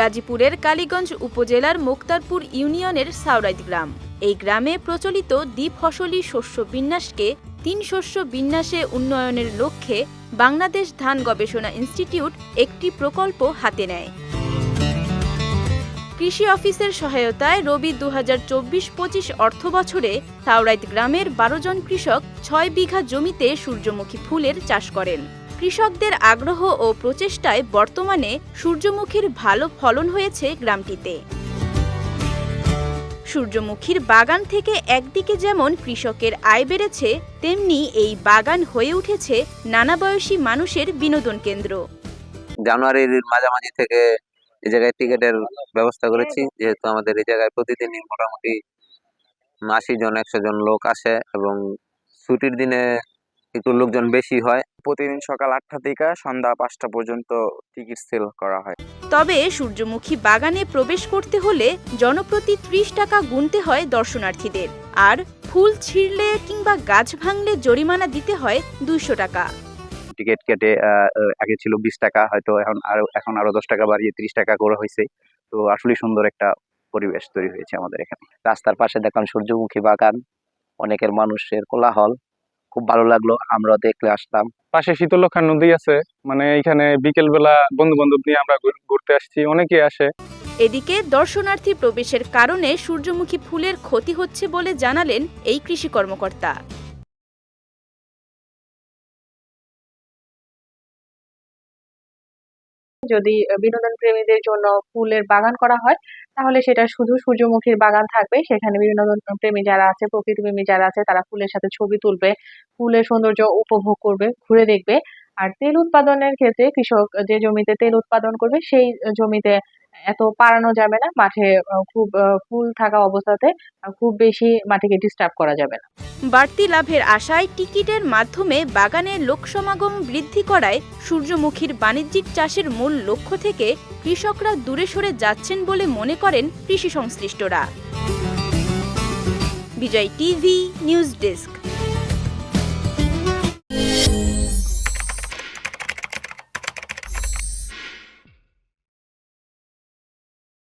গাজীপুরের কালীগঞ্জ উপজেলার মোক্তারপুর ইউনিয়নের সাউরাইদ গ্রাম। এই গ্রামে প্রচলিত দ্বিফসলি শস্য বিন্যাসকে তিন শস্য বিন্যাসে উন্নয়নের লক্ষ্যে বাংলাদেশ ধান গবেষণা ইনস্টিটিউট একটি প্রকল্প হাতে নেয়। কৃষি অফিসের সহায়তায় রবি দু হাজার চব্বিশ পঁচিশ অর্থ বছরে সাউরাইত গ্রামের বারো জন কৃষক ছয় বিঘা জমিতে সূর্যমুখী ফুলের চাষ করেন। কৃষকদের আগ্রহ ও প্রচেষ্টায় বর্তমানে সূর্যমুখীর ভালো ফলন হয়েছে গ্রামটিতে। সূর্যমুখীর বাগান থেকে একদিকে যেমন কৃষকের আয় বেড়েছে, তেমনি এই বাগান হয়ে উঠেছে নানা বয়সী মানুষের বিনোদন কেন্দ্র। জানুয়ারির মাঝামাঝি থেকে এই জায়গায় টিকিটের ব্যবস্থা করেছি, যেহেতু আমাদের এই জায়গায় প্রতিদিনই মোটামুটি আশি জন, একশো জন লোক আসে এবং ছুটির দিনে একটু লোকজন বেশি হয়। প্রতিদিন সকাল আটটা থেকে সন্ধ্যা পাঁচটা পর্যন্ত টিকিট সেল করা হয়। তবে সূর্যমুখী বাগানে প্রবেশ করতে হলে জনপ্রতি ত্রিশ টাকা গুনতে হয় দর্শনার্থীদের। আর ফুল ছিঁড়লে কিংবা গাছ ভাঙলে জরিমানা দিতে হয় দুইশো টাকা। টিকিট কেটে আগে ছিল বিশ টাকা হয়তো এখন আরও এখন আরও দশ টাকা বাড়িয়ে ত্রিশ টাকা করে হয়েছে। তো আসলে সুন্দর একটা পরিবেশ তৈরি হয়েছে আমাদের এখানে। রাস্তার পাশে দেখলাম সূর্যমুখী বাগান অনেকের মানুষের কোলাহল। খুব ভালো লাগল আমরা দেখলে আসলাম পাশে শীতলক্ষা নদী আছে মানে এখানে বিকেল বেলা বন্ধু বান্ধব নিয়ে আমরা ঘুরতে আসছি অনেকে আসে। এদিকে দর্শনার্থী প্রবেশের কারণে সূর্যমুখী ফুলের ক্ষতি হচ্ছে বলে জানালেন এই কৃষি কর্মকর্তা। যদি বিনোদন প্রেমীদের জন্য ফুলের বাগান করা হয়, তাহলে সেটা শুধু সূর্যমুখীর বাগান থাকবে। সেখানে বিনোদন প্রেমী যারা আছে প্রকৃতি প্রেমী যারা আছে, তারা ফুলের সাথে ছবি তুলবে, ফুলের সৌন্দর্য উপভোগ করবে, ঘুরে দেখবে। আর তেল উৎপাদনের ক্ষেত্রে কৃষক যে জমিতে তেল উৎপাদন করবে, সেই জমিতে এত পারানো যাবে না, মাঠে খুব ফুল থাকা অবস্থাতে খুব বেশি মাটিকে ডিস্টার্ব করা যাবে না। বাড়তি লাভের আশায় টিকিটের মাধ্যমে বাগানের লোক সমাগম বৃদ্ধি করায় সূর্যমুখীর বাণিজ্যিক চাষের মূল লক্ষ্য থেকে কৃষকরা দূরে সরে যাচ্ছেন বলে মনে করেন কৃষি সংশ্লিষ্টরা। Bijoy TV, news desk.